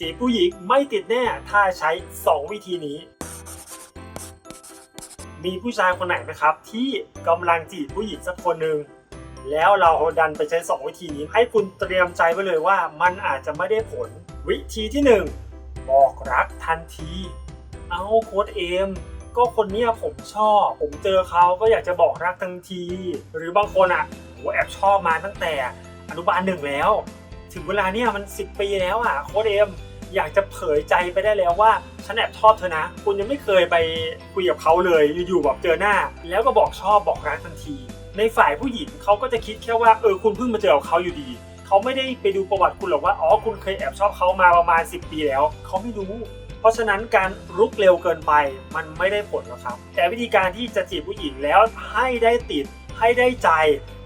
จีบผู้หญิงไม่ติดแน่ถ้าใช้ 2 วิธีนี้ มีผู้ชายคนไหนไหมครับ ที่กำลังจีบผู้หญิงสักคนหนึ่งแล้วเราดันไปใช้ 2 วิธีนี้ ให้คุณเตรียมใจไว้เลยว่ามันอาจจะไม่ได้ผล วิธีที่ 1 บอกรักทันที เอาโค้ดเอมก็คนเนี้ยผมชอบ ผมเจอเขาก็อยากจะบอกรักทันที หรือบางคนอะโหแอบชอบมาตั้งแต่อนุบาลหนึ่งแล้ว ถึงเวลาเนี่ยมัน 10 ปีแล้วอะโค้ดเอมอยากจะเผยใจไปได้แล้วว่าฉันแอบชอบเธอนะ คุณยังไม่เคยไปคุยกับเขาเลยอยู่ๆแบบเจอหน้า แล้วก็บอกชอบบอกรักทันที ในฝ่ายผู้หญิงเขาก็จะคิดแค่ว่าเออคุณเพิ่งมาเจอกับเขาอยู่ดีเขาไม่ได้ไปดูประวัติคุณหรอกว่าอ๋อคุณเคยแอบชอบเขามาประมาณ 10 ปีแล้วเขาไม่รู้เพราะฉะนั้นการรุกเร็วเกินไปมันไม่ได้ผลหรอกครับ แต่วิธีการที่จะจีบผู้หญิงแล้วให้ได้ติดให้ได้ใจ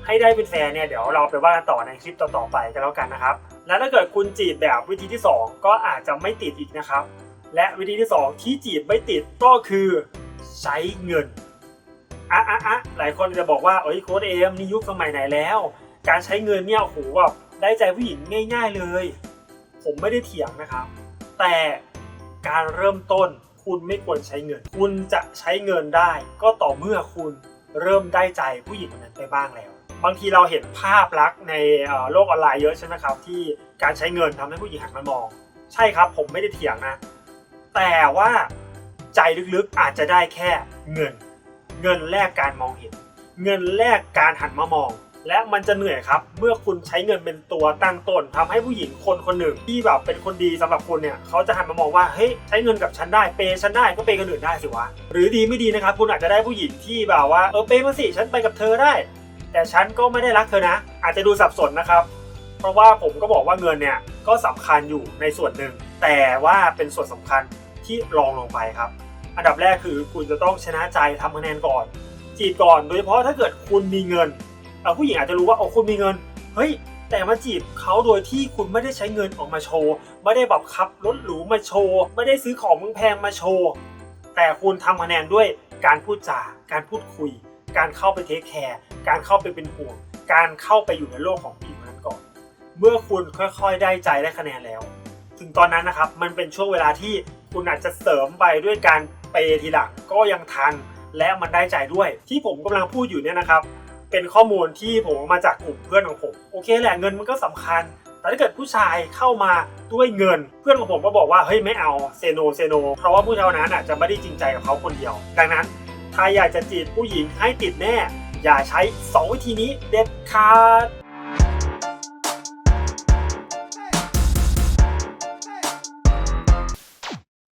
ให้ได้เป็นแฟนเนี่ยเดี๋ยวเราไปว่ากันต่อในคลิปต่อๆไปกันแล้วกันนะครับ และถ้าเกิดคุณจีบแบบวิธีที่ 2 ก็อาจจะไม่ติดอีกนะครับ และวิธีที่ 2 ที่จีบไม่ติดก็คือใช้เงินอะอะอะหลายคนจะบอกว่าเอ้ยโค้ดเอมนี่ยุคสมัยไหนแล้ว การใช้เงินเนี่ยโอ้โหแบบได้ใจผู้หญิงง่าย ๆเลย ผมไม่ได้เถียงนะครับ แต่การเริ่มต้นคุณไม่ควรใช้เงิน คุณจะใช้เงินได้ ก็ต่อเมื่อคุณเริ่มได้ใจผู้หญิงคนนั้นไปบ้างแล้ว บางทีเราเห็นภาพลักษณ์ในโลกออนไลน์เยอะใช่ไหมครับ ที่การใช้เงินทำให้ผู้หญิงหันมามอง ใช่ครับผมไม่ได้เถียงนะ แต่ว่าใจลึกๆอาจจะได้แค่เงิน เงินแลกการมองเห็น เงินแลกการหันมามอง และมันจะเหนื่อยครับ เมื่อคุณใช้เงินเป็นตัวตั้งต้นทำให้ผู้หญิงคนคนหนึ่งที่แบบเป็นคนดีสำหรับคุณเนี่ยเขาจะหันมามองว่าเฮ้ยใช้เงินกับฉันได้เปย์ฉันได้ก็เปย์คนอื่นได้สิวะหรือดีไม่ดีนะครับ คุณอาจจะได้ผู้หญิงที่แบบว่าเออเปย์มาสิฉันไปกับเธอได้ แต่ฉันก็ไม่ได้รักเธอนะ อาจจะดูสับสนนะครับ เพราะว่าผมก็บอกว่าเงินเนี่ยก็สำคัญอยู่ในส่วนหนึ่ง แต่ว่าเป็นส่วนสำคัญที่รองลงไปครับ อันดับแรกคือคุณจะต้องชนะใจทำคะแนนก่อน จีบก่อน โดยเฉพาะถ้าเกิดคุณมีเงินผู้หญิงอาจจะรู้ว่าโอ้คุณมีเงิน เฮ้ย แต่มาจีบเขาโดยที่คุณไม่ได้ใช้เงินออกมาโชว์ ไม่ได้แบบขับรถหรูมาโชว์ ไม่ได้ซื้อของมึงแพงมาโชว์ แต่คุณทำคะแนนด้วยการพูดจาการพูดคุย การเข้าไปเทคแคร์การเข้าไปเป็นห่วง การเข้าไปอยู่ในโลกของผู้หญิงคนนั้นก่อน เมื่อคุณค่อยๆได้ใจได้คะแนนแล้ว ถึงตอนนั้นนะครับมันเป็นช่วงเวลาที่คุณอาจจะเสริมไปด้วยการเปทีหลังก็ยังทันและมันได้ใจด้วย ที่ผมกำลังพูดอยู่เนี่ยนะครับ เป็นข้อมูลที่ผมมาจากกลุ่มเพื่อนของผมโอเคแหละเงินมันก็สำคัญ แต่ถ้าเกิดผู้ชายเข้ามาด้วยเงิน เพื่อนของผมก็บอกว่าเฮ้ยไม่เอาเซโนเซโนเพราะว่าผู้ชายนนั้นอาจจะไม่ได้จริงใจกับเขาคนเดียว ดังนั้น ถ้าอยากจะจีบผู้หญิงให้ติดแน่ อย่าใช้ 2 วิธีนี้เด็ดขาด